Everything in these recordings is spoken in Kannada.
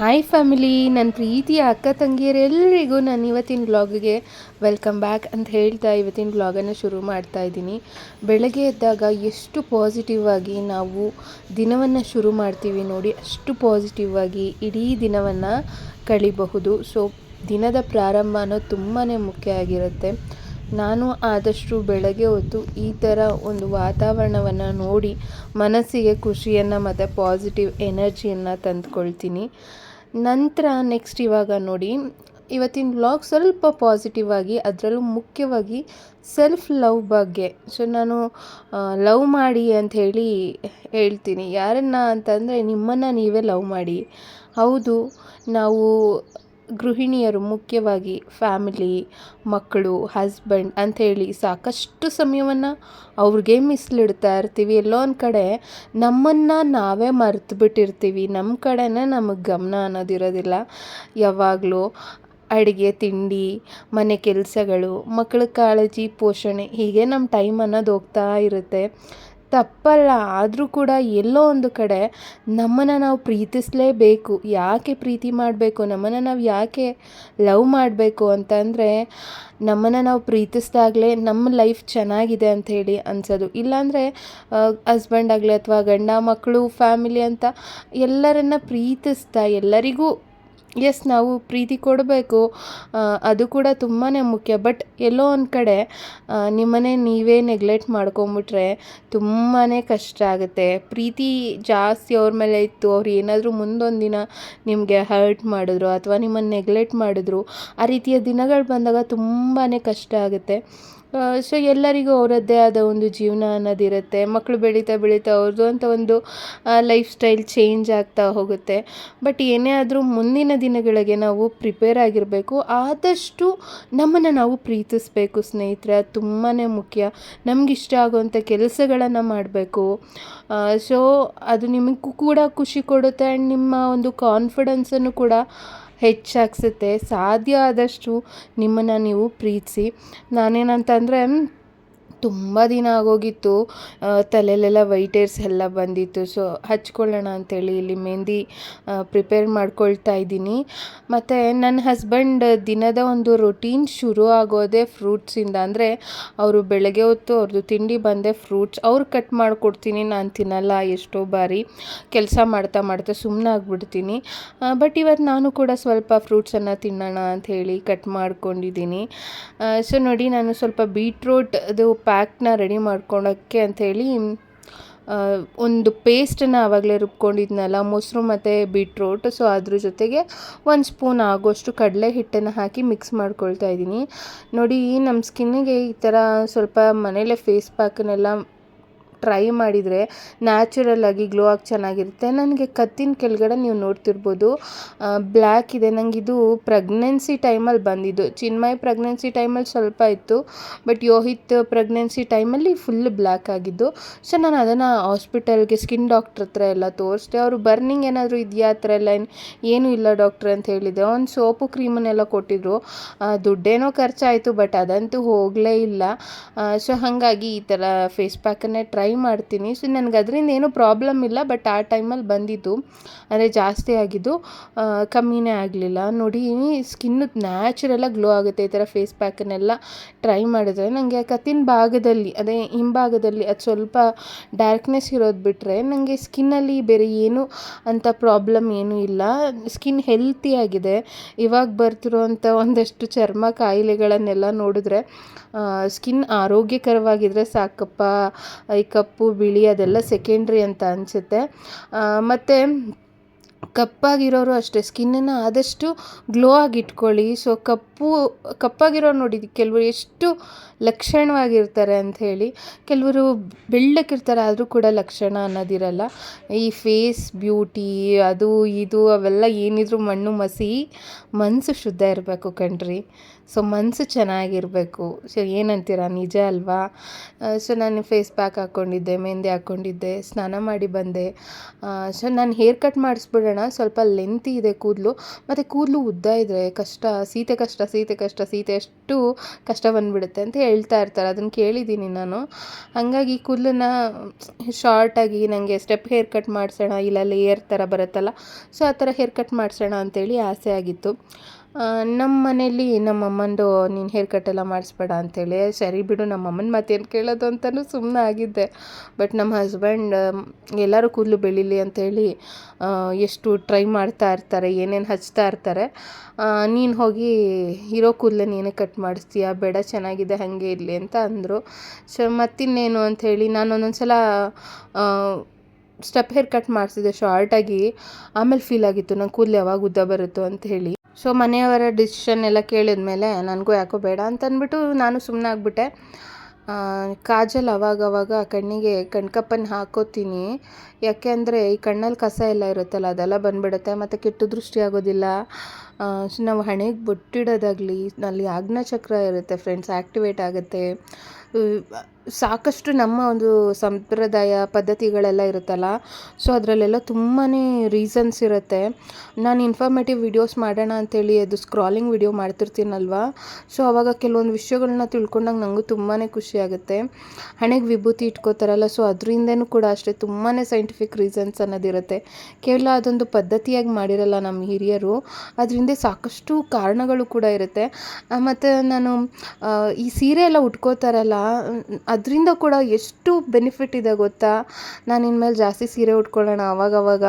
ಹಾಯ್ ಫ್ಯಾಮಿಲಿ ನನ್ನ ಪ್ರೀತಿಯ ಅಕ್ಕ ತಂಗಿಯರೆಲ್ಲರಿಗೂ ನಾನು ಇವತ್ತಿನ ಬ್ಲಾಗ್ಗೆ ವೆಲ್ಕಮ್ ಬ್ಯಾಕ್ ಅಂತ ಹೇಳ್ತಾ ಇವತ್ತಿನ ಬ್ಲಾಗನ್ನು ಶುರು ಮಾಡ್ತಾ ಇದ್ದೀನಿ. ಬೆಳಗ್ಗೆ ಎದ್ದಾಗ ಎಷ್ಟು ಪಾಸಿಟಿವ್ ಆಗಿ ನಾವು ದಿನವನ್ನು ಶುರು ಮಾಡ್ತೀವಿ ನೋಡಿ ಅಷ್ಟು ಪಾಸಿಟಿವ್ ಆಗಿ ಇಡೀ ದಿನವನ್ನು ಕಳಿಬಹುದು. ಸೊ ದಿನದ ಪ್ರಾರಂಭ ಅನ್ನೋದು ತುಂಬಾ ಮುಖ್ಯ ಆಗಿರುತ್ತೆ. ನಾನು ಆದಷ್ಟು ಬೆಳಗ್ಗೆ ಹೊತ್ತು ಈ ಥರ ಒಂದು ವಾತಾವರಣವನ್ನು ನೋಡಿ ಮನಸ್ಸಿಗೆ ಖುಷಿಯನ್ನು ಮತ್ತು ಪಾಸಿಟಿವ್ ಎನರ್ಜಿಯನ್ನು ತಂದುಕೊಳ್ತೀನಿ. ನಂತರ ನೆಕ್ಸ್ಟ್ ಇವಾಗ ನೋಡಿ, ಇವತ್ತಿನ ವ್ಲಾಗ್ ಸ್ವಲ್ಪ ಪಾಸಿಟಿವ್ ಆಗಿ, ಅದರಲ್ಲೂ ಮುಖ್ಯವಾಗಿ ಸೆಲ್ಫ್ ಲವ್ ಬಗ್ಗೆ. ಸೊ ನಾನು ಲವ್ ಮಾಡಿ ಅಂತ ಹೇಳಿ ಹೇಳ್ತೀನಿ. ಯಾರನ್ನ ಅಂತಂದರೆ ನಿಮ್ಮನ್ನು ನೀವೇ ಲವ್ ಮಾಡಿ. ಹೌದು, ನಾವು ಗೃಹಿಣಿಯರು, ಮುಖ್ಯವಾಗಿ ಫ್ಯಾಮಿಲಿ, ಮಕ್ಕಳು, ಹಸ್ಬೆಂಡ್ ಅಂಥೇಳಿ ಸಾಕಷ್ಟು ಸಮಯವನ್ನು ಅವ್ರಿಗೆ ಮಿಸ್ಲಿಡ್ತಾ ಇರ್ತೀವಿ. ಎಲ್ಲೋ ಒಂದು ಕಡೆ ನಮ್ಮನ್ನು ನಾವೇ ಮರೆತು ಬಿಟ್ಟಿರ್ತೀವಿ. ನಮ್ಮ ಕಡೆನೇ ನಮಗೆ ಗಮನ ಅನ್ನೋದಿರೋದಿಲ್ಲ. ಯಾವಾಗಲೂ ಅಡುಗೆ, ತಿಂಡಿ, ಮನೆ ಕೆಲಸಗಳು ಮಕ್ಕಳ ಕಾಳಜಿ ಪೋಷಣೆ ಹೀಗೆ ನಮ್ಮ ಟೈಮ್ ಅನ್ನೋದು ಹೋಗ್ತಾ ಇರುತ್ತೆ. ತಪ್ಪಲ್ಲ, ಆದರೂ ಕೂಡ ಎಲ್ಲೋ ಒಂದು ಕಡೆ ನಮ್ಮನ್ನು ನಾವು ಪ್ರೀತಿಸಲೇಬೇಕು. ಯಾಕೆ ಪ್ರೀತಿ ಮಾಡಬೇಕು? ನಮ್ಮನ್ನು ನಾವು ಯಾಕೆ ಲವ್ ಮಾಡಬೇಕು ಅಂತಂದರೆ ನಮ್ಮನ್ನು ನಾವು ಪ್ರೀತಿಸಿದಾಗಲೇ ನಮ್ಮ ಲೈಫ್ ಚೆನ್ನಾಗಿದೆ ಅಂಥೇಳಿ ಅನ್ಸೋದು. ಇಲ್ಲಾಂದರೆ ಹಸ್ಬೆಂಡ್ ಆಗಲಿ ಅಥವಾ ಗಂಡ ಮಕ್ಕಳು ಫ್ಯಾಮಿಲಿ ಅಂತ ಎಲ್ಲರನ್ನ ಪ್ರೀತಿಸ್ತಾ ಎಲ್ಲರಿಗೂ ಎಸ್ ನಾವು ಪ್ರೀತಿ ಕೊಡಬೇಕು. ಅದು ಕೂಡ ತುಂಬಾ ಮುಖ್ಯ. ಬಟ್ ಎಲ್ಲೋ ಒಂದು ಕಡೆ ನಿಮ್ಮನೆ ನೀವೇ ನೆಗ್ಲೆಕ್ಟ್ ಮಾಡ್ಕೊಂಬಿಟ್ರೆ ತುಂಬಾ ಕಷ್ಟ ಆಗುತ್ತೆ. ಪ್ರೀತಿ ಜಾಸ್ತಿ ಅವ್ರ ಮೇಲೆ ಇತ್ತು. ಅವ್ರು ಏನಾದರೂ ಮುಂದೊಂದು ದಿನ ನಿಮಗೆ ಹರ್ಟ್ ಮಾಡಿದ್ರು ಅಥವಾ ನಿಮ್ಮನ್ನು ನೆಗ್ಲೆಕ್ಟ್ ಮಾಡಿದ್ರು, ಆ ರೀತಿಯ ದಿನಗಳು ಬಂದಾಗ ತುಂಬಾ ಕಷ್ಟ ಆಗುತ್ತೆ. ಸೊ ಎಲ್ಲರಿಗೂ ಅವರದ್ದೇ ಆದ ಒಂದು ಜೀವನ ಅನ್ನೋದಿರುತ್ತೆ ಮಕ್ಕಳು ಬೆಳೀತಾ ಬೆಳೀತಾ ಅವ್ರದ್ದು ಅಂತ ಒಂದು ಲೈಫ್ ಸ್ಟೈಲ್ ಚೇಂಜ್ ಆಗ್ತಾ ಹೋಗುತ್ತೆ. ಬಟ್ ಏನೇ ಆದರೂ ಮುಂದಿನ ದಿನಗಳಿಗೆ ನಾವು ಪ್ರಿಪೇರ್ ಆಗಿರಬೇಕು. ಆದಷ್ಟು ನಮ್ಮನ್ನು ನಾವು ಪ್ರೀತಿಸಬೇಕು ಸ್ನೇಹಿತರೆ. ಅದು ತುಂಬಾ ಮುಖ್ಯ. ನಮಗಿಷ್ಟ ಆಗುವಂಥ ಕೆಲಸಗಳನ್ನು ಮಾಡಬೇಕು. ಸೊ ಅದು ನಿಮಗೂ ಕೂಡ ಖುಷಿ ಕೊಡುತ್ತೆ. ಆ್ಯಂಡ್ ನಿಮ್ಮ ಒಂದು ಕಾನ್ಫಿಡೆನ್ಸನ್ನು ಕೂಡ ಹೆಚ್ಚಾಗಿಸುತ್ತೆ. ಸಾಧ್ಯ ಆದಷ್ಟು ನಿಮ್ಮನ್ನು ನೀವು ಪ್ರೀತಿಸಿ. ನಾನೇನಂತಂದರೆ ತುಂಬ ದಿನ ಆಗೋಗಿತ್ತು. ತಲೆಯಲ್ಲೆಲ್ಲ ವೈಟ್ ಏರ್ಸ್ ಎಲ್ಲ ಬಂದಿತ್ತು. ಸೊ ಹಚ್ಕೊಳ್ಳೋಣ ಅಂಥೇಳಿ ಇಲ್ಲಿ ಮೆಹಂದಿ ಪ್ರಿಪೇರ್ ಮಾಡ್ಕೊಳ್ತಾ ಇದ್ದೀನಿ. ಮತ್ತು ನನ್ನ ಹಸ್ಬೆಂಡ್ ದಿನದ ಒಂದು ರೊಟೀನ್ ಶುರು ಆಗೋದೇ ಫ್ರೂಟ್ಸಿಂದ ಅಂದರೆ ಅವರು ಬೆಳಗ್ಗೆ ಹೊತ್ತು ಅವ್ರದ್ದು ತಿಂಡಿ ಬಂದೆ ಫ್ರೂಟ್ಸ್ ಅವ್ರು ಕಟ್ ಮಾಡಿಕೊಡ್ತೀನಿ. ನಾನು ತಿನ್ನಲ್ಲ ಎಷ್ಟೋ ಬಾರಿ. ಕೆಲಸ ಮಾಡ್ತಾ ಮಾಡ್ತಾ ಸುಮ್ಮನೆ ಆಗ್ಬಿಡ್ತೀನಿ. ಬಟ್ ಇವತ್ತು ನಾನು ಕೂಡ ಸ್ವಲ್ಪ ಫ್ರೂಟ್ಸನ್ನು ತಿನ್ನೋಣ ಅಂಥೇಳಿ ಕಟ್ ಮಾಡ್ಕೊಂಡಿದ್ದೀನಿ. ಸೊ ನೋಡಿ ನಾನು ಸ್ವಲ್ಪ ಬೀಟ್ರೂಟ್ ಅದು ಪ್ಯಾಕ್ನ ರೆಡಿ ಮಾಡ್ಕೊಳಕ್ಕೆ ಅಂಥೇಳಿ ಒಂದು ಪೇಸ್ಟನ್ನು ಆವಾಗಲೇ ರುಬ್ಕೊಂಡಿದ್ನಲ್ಲ, ಮೊಸರು ಮತ್ತು ಬೀಟ್ರೂಟ್. ಸೊ, ಅದ್ರ ಜೊತೆಗೆ ಒಂದು ಸ್ಪೂನ್ ಆಗೋಷ್ಟು ಕಡಲೆ ಹಿಟ್ಟನ್ನು ಹಾಕಿ ಮಿಕ್ಸ್ ಮಾಡ್ಕೊಳ್ತಾ ಇದ್ದೀನಿ. ನೋಡಿ, ನಮ್ಮ ಸ್ಕಿನ್ನಿಗೆ ಈ ಥರ ಸ್ವಲ್ಪ ಮನೇಲೆ ಫೇಸ್ ಪ್ಯಾಕನ್ನೆಲ್ಲ ಟ್ರೈ ಮಾಡಿದರೆ ನ್ಯಾಚುರಲ್ಲಾಗಿ ಗ್ಲೋ ಆಗಿ ಚೆನ್ನಾಗಿರುತ್ತೆ. ನನಗೆ ಕತ್ತಿನ ಕೆಳಗಡೆ ನೀವು ನೋಡ್ತಿರ್ಬೋದು ಬ್ಲ್ಯಾಕ್ ಇದೆ. ನನಗೆ ಇದು ಪ್ರೆಗ್ನೆನ್ಸಿ ಟೈಮಲ್ಲಿ ಬಂದಿದ್ದು. ಚಿನ್ಮಯ್ ಪ್ರೆಗ್ನೆನ್ಸಿ ಟೈಮಲ್ಲಿ ಸ್ವಲ್ಪ ಇತ್ತು ಬಟ್ ಯೋಹಿತ್ ಪ್ರೆಗ್ನೆನ್ಸಿ ಟೈಮಲ್ಲಿ ಫುಲ್ ಬ್ಲ್ಯಾಕ್ ಆಗಿದ್ದು. ಸೊ ನಾನು ಅದನ್ನು ಹಾಸ್ಪಿಟಲ್ಗೆ ಸ್ಕಿನ್ ಡಾಕ್ಟ್ರ್ ಹತ್ರ ಎಲ್ಲ ತೋರಿಸಿದೆ. ಅವರು ಬರ್ನಿಂಗ್ ಏನಾದರೂ ಇದೆಯಾ? ಆ ಥರ ಎಲ್ಲ ಏನೂ ಇಲ್ಲ ಡಾಕ್ಟ್ರ್ ಅಂತ ಹೇಳಿದೆ. ಒಂದು ಸೋಪು ಕ್ರೀಮನ್ನೆಲ್ಲ ಕೊಟ್ಟಿದ್ರು. ದುಡ್ಡೇನೋ ಖರ್ಚಾಯಿತು ಬಟ್ ಅದಂತೂ ಹೋಗಲೇ ಇಲ್ಲ. ಸೊ ಹಾಗಾಗಿ ಈ ಥರ ಫೇಸ್ ಪ್ಯಾಕನ್ನೇ ಟ್ರೈ ಟ್ರೈ ಮಾಡ್ತೀನಿ. ಸೊ ನನಗೆ ಅದರಿಂದ ಏನೂ ಪ್ರಾಬ್ಲಮ್ ಇಲ್ಲ ಬಟ್ ಆ ಟೈಮಲ್ಲಿ ಬಂದಿದ್ದು, ಅಂದರೆ ಜಾಸ್ತಿ ಆಗಿದ್ದು ಕಮ್ಮಿನೇ ಆಗಲಿಲ್ಲ. ನೋಡಿ ಸ್ಕಿನ್ನು ನ್ಯಾಚುರಲಾಗಿ ಗ್ಲೋ ಆಗುತ್ತೆ, ಈ ಥರ ಫೇಸ್ ಪ್ಯಾಕನ್ನೆಲ್ಲ ಟ್ರೈ ಮಾಡಿದ್ರೆ. ನನಗೆ ಕತ್ತಿನ ಭಾಗದಲ್ಲಿ, ಅದೇ ಹಿಂಭಾಗದಲ್ಲಿ ಅದು ಸ್ವಲ್ಪ ಡಾರ್ಕ್ನೆಸ್ ಇರೋದು ಬಿಟ್ಟರೆ ನನಗೆ ಸ್ಕಿನ್ನಲ್ಲಿ ಬೇರೆ ಏನು ಅಂಥ ಪ್ರಾಬ್ಲಮ್ ಏನೂ ಇಲ್ಲ. ಸ್ಕಿನ್ ಹೆಲ್ತಿಯಾಗಿದೆ ಇವಾಗ ಬರ್ತಿರೋವಂಥ ಒಂದಷ್ಟು ಚರ್ಮ ಕಾಯಿಲೆಗಳನ್ನೆಲ್ಲ ನೋಡಿದ್ರೆ ಸ್ಕಿನ್ ಆರೋಗ್ಯಕರವಾಗಿದ್ದರೆ ಸಾಕಪ್ಪ. ಈ ಕಪ್ಪು, ಬಿಳಿ ಅದೆಲ್ಲ ಸೆಕೆಂಡ್ರಿ ಅಂತ ಅನಿಸುತ್ತೆ. ಮತ್ತು ಕಪ್ಪಾಗಿರೋರು ಅಷ್ಟೇ ಸ್ಕಿನ್ನನ್ನು ಆದಷ್ಟು ಗ್ಲೋ ಆಗಿ ಇಟ್ಕೊಳ್ಳಿ ಸೊ ಕಪ್ಪು, ಕಪ್ಪಾಗಿರೋರು ನೋಡಿ ಕೆಲವರು ಎಷ್ಟು ಲಕ್ಷಣವಾಗಿರ್ತಾರೆ ಅಂತ ಹೇಳಿ. ಕೆಲವರು ಬೆಳ್ಳಕ್ಕಿರ್ತಾರೆ ಆದರೂ ಕೂಡ ಲಕ್ಷಣ ಅನ್ನೋದಿರಲ್ಲ. ಈ ಫೇಸ್ ಬ್ಯೂಟಿ ಅದು, ಇದು, ಅವೆಲ್ಲ ಏನಿದ್ರು ಮಣ್ಣು ಮಸಿ ಮನಸ್ಸು ಶುದ್ಧ ಇರಬೇಕು ಕಣ್ರಿ. ಸೊ ಮನಸ್ಸು ಚೆನ್ನಾಗಿರಬೇಕು. ಸೊ ಏನಂತೀರ? ನಿಜ ಅಲ್ವಾ? ಸೊ ನಾನು ಫೇಸ್ ಪ್ಯಾಕ್ ಹಾಕ್ಕೊಂಡಿದ್ದೆ ಮೆಹಂದಿ ಹಾಕ್ಕೊಂಡಿದ್ದೆ ಸ್ನಾನ ಮಾಡಿ ಬಂದೆ. ಸೊ ನಾನು ಹೇರ್ ಕಟ್ ಮಾಡಿಸ್ಬಿಡೋಣ. ಸ್ವಲ್ಪ ಲೆಂತಿ ಇದೆ ಕೂದಲು. ಮತ್ತು ಕೂದಲು ಉದ್ದ ಇದ್ದರೆ ಕಷ್ಟ, ಸೀತೆ ಕಷ್ಟ ಸೀತೆ ಕಷ್ಟ, ಸೀತೆ ಅಷ್ಟು ಕಷ್ಟ ಬಂದುಬಿಡುತ್ತೆ ಅಂತ ಹೇಳ್ತಾ ಇರ್ತಾರೆ. ಅದನ್ನು ಕೇಳಿದ್ದೀನಿ ನಾನು. ಹಾಗಾಗಿ ಕೂದಲನ್ನ ಶಾರ್ಟಾಗಿ ನನಗೆ ಸ್ಟೆಪ್ ಹೇರ್ ಕಟ್ ಮಾಡಿಸೋಣ, ಇಲ್ಲ ಲೇಯರ್ ಥರ ಬರುತ್ತಲ್ಲ ಸೊ ಆ ಥರ ಹೇರ್ ಕಟ್ ಮಾಡಿಸೋಣ ಅಂತೇಳಿ ಆಸೆ ಆಗಿತ್ತು. ನಮ್ಮ ಮನೇಲಿ ನಮ್ಮ ಅಮ್ಮಂದು, ನೀನು ಹೇರ್ ಕಟ್ ಎಲ್ಲ ಮಾಡಿಸ್ಬೇಡ ಅಂತೇಳಿ ಸರಿ ಬಿಡು ನಮ್ಮ ಅಮ್ಮನ ಕೇಳೋದು ಅಂತಲೂ ಸುಮ್ಮನೆ ಆಗಿದ್ದೆ. ಬಟ್ ನಮ್ಮ ಹಸ್ಬೆಂಡ್ ಎಲ್ಲರೂ ಕೂದಲು ಬೆಳೀಲಿ ಅಂಥೇಳಿ ಎಷ್ಟು ಟ್ರೈ ಮಾಡ್ತಾ ಇರ್ತಾರೆ, ಏನೇನು ಹಚ್ತಾ ಇರ್ತಾರೆ ನೀನು ಹೋಗಿ ಇರೋ ಕೂದಲು ನೀನೇ ಕಟ್ ಮಾಡಿಸ್ತೀಯ? ಬೇಡ, ಚೆನ್ನಾಗಿದೆ, ಹಾಗೆ ಇರಲಿ ಅಂತ ಅಂದರು. ಸೊ, ಮತ್ತಿನ್ನೇನು ಅಂಥೇಳಿ ನಾನು ಒಂದೊಂದು ಸಲ ಸ್ಟೆಪ್ ಹೇರ್ ಕಟ್ ಮಾಡಿಸಿದೆ ಶಾರ್ಟಾಗಿ ಆಮೇಲೆ ಫೀಲ್ ಆಗಿತ್ತು, ನಂಗೆ ಕೂದಲು ಯಾವಾಗ ಉದ್ದ ಬರುತ್ತೋ ಅಂತ ಹೇಳಿ. ಸೊ ಮನೆಯವರ ಡಿಸಿಷನ್ ಎಲ್ಲ ಕೇಳಿದ ಮೇಲೆ ನನಗೂ ಯಾಕೋ ಬೇಡ ಅಂತಂದ್ಬಿಟ್ಟು ನಾನು ಸುಮ್ಮನೆ ಆಗಿಬಿಟ್ಟೆ. ಕಾಜಲ್ ಅವಾಗವಾಗ ಕಣ್ಣಿಗೆ ಕಣ್ಕಪ್ಪನ್ನು ಹಾಕೋತೀನಿ. ಯಾಕೆ ಅಂದರೆ ಈ ಕಣ್ಣಲ್ಲಿ ಕಸ ಎಲ್ಲ ಇರುತ್ತಲ್ಲ, ಅದೆಲ್ಲ ಬಂದುಬಿಡುತ್ತೆ, ಮತ್ತು ಕೆಟ್ಟು ದೃಷ್ಟಿ ಆಗೋದಿಲ್ಲ. ನಾವು ಹಣೆಗೆ ಬೊಟ್ಟಿಡೋದಾಗಲಿ, ಅಲ್ಲಿ ಚಕ್ರ ಇರುತ್ತೆ ಫ್ರೆಂಡ್ಸ್ ಆ್ಯಕ್ಟಿವೇಟ್ ಆಗುತ್ತೆ. ಸಾಕಷ್ಟು ನಮ್ಮ ಒಂದು ಸಂಪ್ರದಾಯ ಪದ್ಧತಿಗಳೆಲ್ಲ ಇರುತ್ತಲ್ಲ ಸೊ ಅದರಲ್ಲೆಲ್ಲ ತುಂಬಾ ರೀಸನ್ಸ್ ಇರುತ್ತೆ. ನಾನು ಇನ್ಫಾರ್ಮೇಟಿವ್ ವಿಡಿಯೋಸ್ ಮಾಡೋಣ ಅಂತೇಳಿ ಅದು ಸ್ಕ್ರಾಲಿಂಗ್ ವಿಡಿಯೋ ಮಾಡ್ತಿರ್ತೀನಲ್ವಾ ಸೊ ಅವಾಗ ಕೆಲವೊಂದು ವಿಷಯಗಳನ್ನ ತಿಳ್ಕೊಂಡಾಗ ನನಗೂ ತುಂಬಾ ಖುಷಿ ಆಗುತ್ತೆ. ಹಣೆಗೆ ವಿಭೂತಿ ಇಟ್ಕೋತಾರಲ್ಲ ಸೊ ಅದರಿಂದನೂ ಕೂಡ ಅಷ್ಟೇ ತುಂಬಾ ಸೈಂಟಿಫಿಕ್ ರೀಸನ್ಸ್ ಅನ್ನೋದಿರುತ್ತೆ. ಕೇವಲ ಅದೊಂದು ಪದ್ಧತಿಯಾಗಿ ಮಾಡಿರಲ್ಲ ನಮ್ಮ ಹಿರಿಯರು, ಅದರಿಂದ ಸಾಕಷ್ಟು ಕಾರಣಗಳು ಕೂಡ ಇರುತ್ತೆ. ಮತ್ತು ನಾನು ಈ ಸೀರೆ ಎಲ್ಲ ಉಟ್ಕೋತಾರಲ್ಲ, ಅದರಿಂದ ಕೂಡ ಎಷ್ಟು ಬೆನಿಫಿಟ್ ಇದೆ ಗೊತ್ತಾ? ನಾನು ಇನ್ಮೇಲೆ ಜಾಸ್ತಿ ಸೀರೆ ಉಟ್ಕೊಳ್ಳೋಣ ಅವಾಗವಾಗ.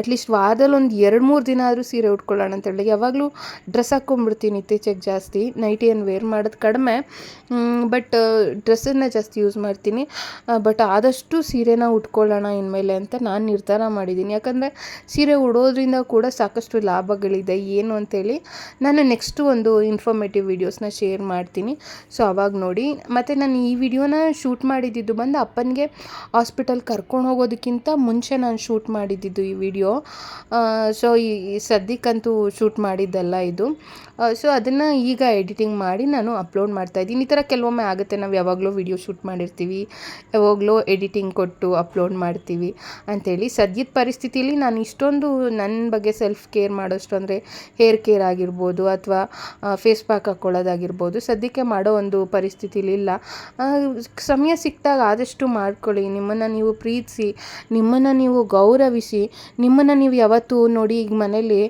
ಅಟ್ಲೀಸ್ಟ್ ವಾರದಲ್ಲಿ ಒಂದು ಎರಡು ಮೂರು ದಿನ ಆದರೂ ಸೀರೆ ಉಟ್ಕೊಳ್ಳೋಣ ಅಂತೇಳಿ ಯಾವಾಗಲೂ ಡ್ರೆಸ್ ಹಾಕ್ಕೊಂಬಿಡ್ತೀನಿ ಇತ್ತೀಚೆಗೆ ಜಾಸ್ತಿ. ನೈಟಿಯನ್ನು ವೇರ್ ಮಾಡೋದು ಕಡಿಮೆ. ಬಟ್ ಡ್ರೆಸ್ಸನ್ನು ಜಾಸ್ತಿ ಯೂಸ್ ಮಾಡ್ತೀನಿ. ಬಟ್ ಆದಷ್ಟು ಸೀರೆನ ಉಟ್ಕೊಳ್ಳೋಣ ಇನ್ಮೇಲೆ ಅಂತ ನಾನು ನಿರ್ಧಾರ ಮಾಡಿದ್ದೀನಿ. ಯಾಕಂದರೆ ಸೀರೆ ಉಡೋದ್ರಿಂದ ಕೂಡ ಸಾಕಷ್ಟು ಲಾಭಗಳಿದೆ. ಏನು ಅಂತೇಳಿ ನಾನು ನೆಕ್ಸ್ಟು ಒಂದು ಇನ್ಫಾರ್ಮೇಟಿವ್ ವೀಡಿಯೋಸ್ನ ಶೇರ್ ಮಾಡ್ತೀನಿ. ಸೊ ಅವಾಗ ನೋಡಿ. ಮತ್ತು ನಾನು ಈ ವಿಡಿಯೋನ ಶೂಟ್ ಮಾಡಿದ್ದಿದ್ದು ಬಂದು ಅಪ್ಪನಿಗೆ ಹಾಸ್ಪಿಟಲ್ ಕರ್ಕೊಂಡು ಹೋಗೋದಕ್ಕಿಂತ ಮುಂಚೆ ನಾನು ಶೂಟ್ ಮಾಡಿದ್ದಿದ್ದು ಈ ವಿಡಿಯೋ ಸೊ ಈ ಸದ್ಯಕ್ಕಂತೂ ಶೂಟ್ ಮಾಡಿದ್ದಲ್ಲ ಇದು. ಸೊ ಅದನ್ನು ಈಗ ಎಡಿಟಿಂಗ್ ಮಾಡಿ ನಾನು ಅಪ್ಲೋಡ್ ಮಾಡ್ತಾ ಇದ್ದೀನಿ. ಈ ಥರ ಕೆಲವೊಮ್ಮೆ ಆಗುತ್ತೆ. ನಾವು ಯಾವಾಗಲೂ ವಿಡಿಯೋ ಶೂಟ್ ಮಾಡಿರ್ತೀವಿ, ಯಾವಾಗಲೂ ಎಡಿಟಿಂಗ್ ಕೊಟ್ಟು ಅಪ್ಲೋಡ್ ಮಾಡ್ತೀವಿ ಅಂಥೇಳಿ ಸದ್ಯದ ಪರಿಸ್ಥಿತಿಯಲ್ಲಿ ನಾನು ಇಷ್ಟೊಂದು ನನ್ನ ಬಗ್ಗೆ ಸೆಲ್ಫ್ ಕೇರ್ ಮಾಡೋಷ್ಟು ಅಂದರೆ ಹೇರ್ ಕೇರ್ ಆಗಿರ್ಬೋದು ಅಥವಾ ಫೇಸ್ ಪ್ಯಾಕ್ ಹಾಕ್ಕೊಳ್ಳೋದಾಗಿರ್ಬೋದು ಸದ್ಯಕ್ಕೆ ಮಾಡೋ ಒಂದು ಪರಿಸ್ಥಿತಿಲಿ ಇಲ್ಲ. ಸಮಯ ಸಿಕ್ಕಿದಾಗ ಆದಷ್ಟು ಮಾಡ್ಕೊಳ್ಳಿ. ನಿಮ್ಮನ್ನು ನೀವು ಪ್ರೀತಿಸಿ, ನಿಮ್ಮನ್ನು ನೀವು ಗೌರವಿಸಿ, ನಿಮ್ಮನ್ನು ನೀವು ಯಾವತ್ತೂ ನೋಡಿ ಈಗ ಮನೇಲಿ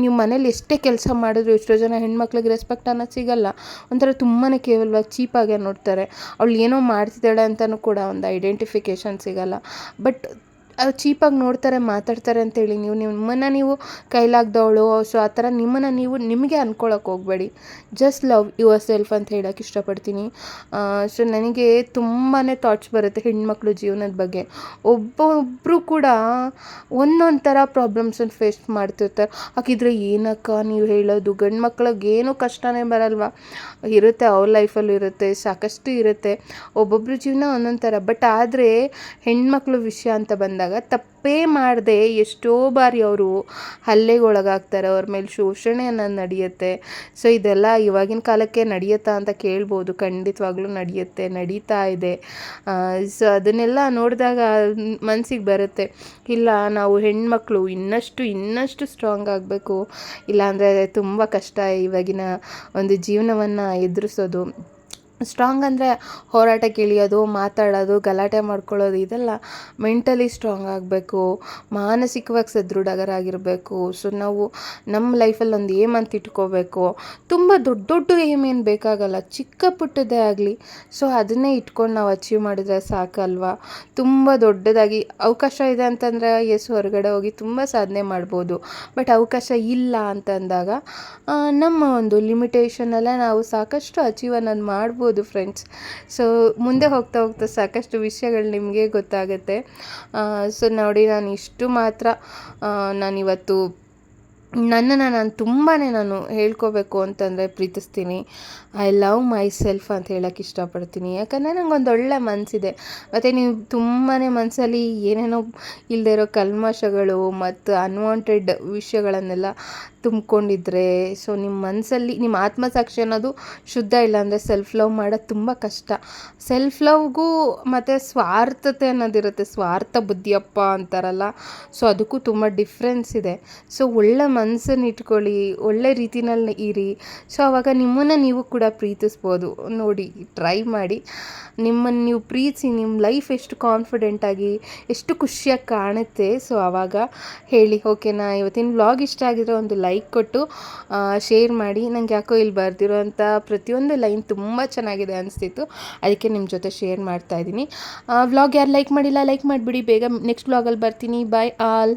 ನೀವು ಮನೇಲಿ ಎಷ್ಟೇ ಕೆಲಸ ಎಷ್ಟೋ ಜನ ಹೆಣ್ಮಕ್ಳಿಗೆ ರೆಸ್ಪೆಕ್ಟ್ ಅನ್ನೋದು ಸಿಗಲ್ಲ. ಒಂಥರ ತುಂಬಾ ಕೇವಲವಾಗಿ ಚೀಪಾಗೆ ನೋಡ್ತಾರೆ. ಅವಳು ಏನೋ ಮಾಡ್ತಿದ್ದಾಳೆ ಅಂತಲೂ ಕೂಡ ಒಂದು ಐಡೆಂಟಿಫಿಕೇಷನ್ ಸಿಗಲ್ಲ. ಬಟ್ ಚೀಪಾಗಿ ನೋಡ್ತಾರೆ, ಮಾತಾಡ್ತಾರೆ ಅಂತೇಳಿ ನೀವು ನಿಮ್ಮನ್ನು ನೀವು ಕೈಲಾಗ್ದವಳು, ಸೊ ಆ ಥರ ನಿಮ್ಮನ್ನು ನೀವು ನಿಮಗೆ ಅಂದ್ಕೊಳಕ್ಕೆ ಹೋಗಬೇಡಿ. ಜಸ್ಟ್ ಲವ್ ಯುವರ್ ಸೆಲ್ಫ್ ಅಂತ ಹೇಳೋಕ್ಕೆ ಇಷ್ಟಪಡ್ತೀನಿ. ಸೊ ನನಗೆ ತುಂಬಾ ಥಾಟ್ಸ್ ಬರುತ್ತೆ ಹೆಣ್ಮಕ್ಳು ಜೀವನದ ಬಗ್ಗೆ. ಒಬ್ಬೊಬ್ಬರು ಕೂಡ ಒಂದೊಂದು ಥರ ಪ್ರಾಬ್ಲಮ್ಸನ್ನು ಫೇಸ್ ಮಾಡ್ತಿರ್ತಾರೆ. ಹಾಗಿದ್ರೆ ಏನಕ್ಕ ನೀವು ಹೇಳೋದು? ಗಂಡು ಮಕ್ಳಿಗೆ ಏನೂ ಕಷ್ಟನೇ ಬರಲ್ವಾ? ಇರುತ್ತೆ, ಅವ್ರ ಲೈಫಲ್ಲೂ ಇರುತ್ತೆ, ಸಾಕಷ್ಟು ಇರುತ್ತೆ. ಒಬ್ಬೊಬ್ಬರು ಜೀವನ ಒಂದೊಂದು ಥರ. ಬಟ್ ಆದರೆ ಹೆಣ್ಮಕ್ಳು ವಿಷಯ ಅಂತ ಬಂದಾಗ ತಪ್ಪೇ ಮಾಡದೆ ಎಷ್ಟೋ ಬಾರಿ ಅವರು ಹಲ್ಲೆಗೊಳಗಾಗ್ತಾರೆ, ಅವ್ರ ಮೇಲೆ ಶೋಷಣೆ ಅನ್ನೋದು ನಡೆಯುತ್ತೆ. ಸೊ, ಇದೆಲ್ಲ ಇವಾಗಿನ ಕಾಲಕ್ಕೆ ನಡೆಯುತ್ತಾ ಅಂತ ಕೇಳ್ಬೋದು. ಖಂಡಿತವಾಗ್ಲೂ ನಡೆಯುತ್ತೆ, ನಡೀತಾ ಇದೆ. ಸೊ, ಅದನ್ನೆಲ್ಲ ನೋಡಿದಾಗ ಮನಸ್ಸಿಗೆ ಬರುತ್ತೆ. ಇಲ್ಲ, ನಾವು ಹೆಣ್ಮಕ್ಳು ಇನ್ನಷ್ಟು ಇನ್ನಷ್ಟು ಸ್ಟ್ರಾಂಗ್ ಆಗಬೇಕು. ಇಲ್ಲಾಂದರೆ ತುಂಬ ಕಷ್ಟ ಇವಾಗಿನ ಒಂದು ಜೀವನವನ್ನು ಎದುರಿಸೋದು. ಸ್ಟ್ರಾಂಗ್ ಅಂದರೆ ಹೋರಾಟ ಇಳಿಯೋದು ಮಾತಾಡೋದು, ಗಲಾಟೆ ಮಾಡ್ಕೊಳ್ಳೋದು, ಇದೆಲ್ಲ ಮೆಂಟಲಿ ಸ್ಟ್ರಾಂಗ್ ಆಗಬೇಕು, ಮಾನಸಿಕವಾಗಿ ಸದೃಢಗರಾಗಿರಬೇಕು ಸೊ ನಾವು ನಮ್ಮ ಲೈಫಲ್ಲಿ ಒಂದು ಏಮ್ ಅಂತ ಇಟ್ಕೋಬೇಕು. ತುಂಬ ದೊಡ್ಡ ದೊಡ್ಡ ಏಮ್ ಏನು ಬೇಕಾಗಲ್ಲ, ಚಿಕ್ಕ ಪುಟ್ಟದೇ ಆಗಲಿ. ಸೊ ಅದನ್ನೇ ಇಟ್ಕೊಂಡು ನಾವು ಅಚೀವ್ ಮಾಡಿದರೆ ಸಾಕಲ್ವಾ? ತುಂಬ ದೊಡ್ಡದಾಗಿ ಅವಕಾಶ ಇದೆ ಅಂತಂದರೆ ಎಸ್ ಹೊರಗಡೆ ಹೋಗಿ ತುಂಬ ಸಾಧನೆ ಮಾಡ್ಬೋದು. ಬಟ್ ಅವಕಾಶ ಇಲ್ಲ ಅಂತಂದಾಗ ನಮ್ಮ ಒಂದು ಲಿಮಿಟೇಷನಲ್ಲೇ ನಾವು ಸಾಕಷ್ಟು ಅಚೀವ್ ಅನ್ನೋದು ಮಾಡ್ಬೋದು. ಮಾಡ್ಬೋದು ಫ್ರೆಂಡ್ಸ್ ಸೊ ಮುಂದೆ ಹೋಗ್ತಾ ಹೋಗ್ತಾ ಸಾಕಷ್ಟು ವಿಷಯಗಳು ನಿಮಗೆ ಗೊತ್ತಾಗುತ್ತೆ. ಸೊ ನೋಡಿ, ನಾನು ಇಷ್ಟು ಮಾತ್ರ ನಾನಿವತ್ತು ನನ್ನನ್ನು ನಾನು ತುಂಬಾ ನಾನು ಹೇಳ್ಕೋಬೇಕು ಅಂತಂದರೆ ಪ್ರೀತಿಸ್ತೀನಿ. ಐ ಲವ್ ಮೈ ಸೆಲ್ಫ್ ಅಂತ ಹೇಳೋಕ್ಕೆ ಇಷ್ಟಪಡ್ತೀನಿ. ಯಾಕಂದರೆ ಒಂದು ಒಳ್ಳೆ ಮನಸ್ಸಿದೆ ಮತ್ತು ನೀವು ತುಂಬಾ ಮನಸ್ಸಲ್ಲಿ ಏನೇನೋ ಇಲ್ಲದೆ ಇರೋ ಕಲ್ಮಶಗಳು ಮತ್ತು ಅನ್ವಾಂಟೆಡ್ ವಿಷಯಗಳನ್ನೆಲ್ಲ ತುಂಬಿಕೊಂಡಿದ್ರೆ. ಸೊ ನಿಮ್ಮ ಮನಸ್ಸಲ್ಲಿ ನಿಮ್ಮ ಆತ್ಮಸಾಕ್ಷಿ ಅನ್ನೋದು ಶುದ್ಧ ಇಲ್ಲ ಅಂದರೆ ಸೆಲ್ಫ್ ಲವ್ ಮಾಡೋದು ತುಂಬ ಕಷ್ಟ. ಸೆಲ್ಫ್ ಲವ್ಗೂ ಮತ್ತು ಸ್ವಾರ್ಥತೆ ಅನ್ನೋದಿರುತ್ತೆ. ಸ್ವಾರ್ಥ ಬುದ್ಧಿಯಪ್ಪ ಅಂತಾರಲ್ಲ. ಸೊ ಅದಕ್ಕೂ ತುಂಬ ಡಿಫ್ರೆನ್ಸ್ ಇದೆ. ಸೊ ಒಳ್ಳೆ ಮನಸ್ಸನ್ನು ಇಟ್ಕೊಳ್ಳಿ, ಒಳ್ಳೆ ರೀತಿನಲ್ಲಿ ಇರಿ. ಸೊ ಆವಾಗ ನಿಮ್ಮನ್ನು ನೀವು ಕೂಡ ಪ್ರೀತಿಸ್ಬೋದು. ನೋಡಿ ಟ್ರೈ ಮಾಡಿ. ನಿಮ್ಮನ್ನು ನೀವು ಪ್ರೀತಿಸಿ ನಿಮ್ಮ ಲೈಫ್ ಎಷ್ಟು ಕಾನ್ಫಿಡೆಂಟಾಗಿ ಎಷ್ಟು ಖುಷಿಯಾಗಿ ಕಾಣುತ್ತೆ. ಸೊ ಆವಾಗ ಹೇಳಿ ಓಕೆನಾ ಇವತ್ತಿನ ವ್ಲಾಗ್ ಇಷ್ಟ ಆಗಿದ್ರೆ ಒಂದು ಲೈಕ್ ಕೊಟ್ಟು ಶೇರ್ ಮಾಡಿ ನನಗೆ ಯಾಕೋ ಇಲ್ಲಿ ಬರ್ದಿರೋಂಥ ಪ್ರತಿಯೊಂದು ಲೈನ್ ತುಂಬ ಚೆನ್ನಾಗಿದೆ ಅನಿಸ್ತಿತ್ತು. ಅದಕ್ಕೆ ನಿಮ್ಮ ಜೊತೆ ಶೇರ್ ಮಾಡ್ತಾ ಇದ್ದೀನಿ. ವ್ಲಾಗ್ ಯಾರು ಲೈಕ್ ಮಾಡಿಲ್ಲ ಲೈಕ್ ಮಾಡಿಬಿಡಿ. ಬೇಗ ನೆಕ್ಸ್ಟ್ ವ್ಲಾಗಲ್ಲಿ ಬರ್ತೀನಿ. ಬಾಯ್ ಆಲ್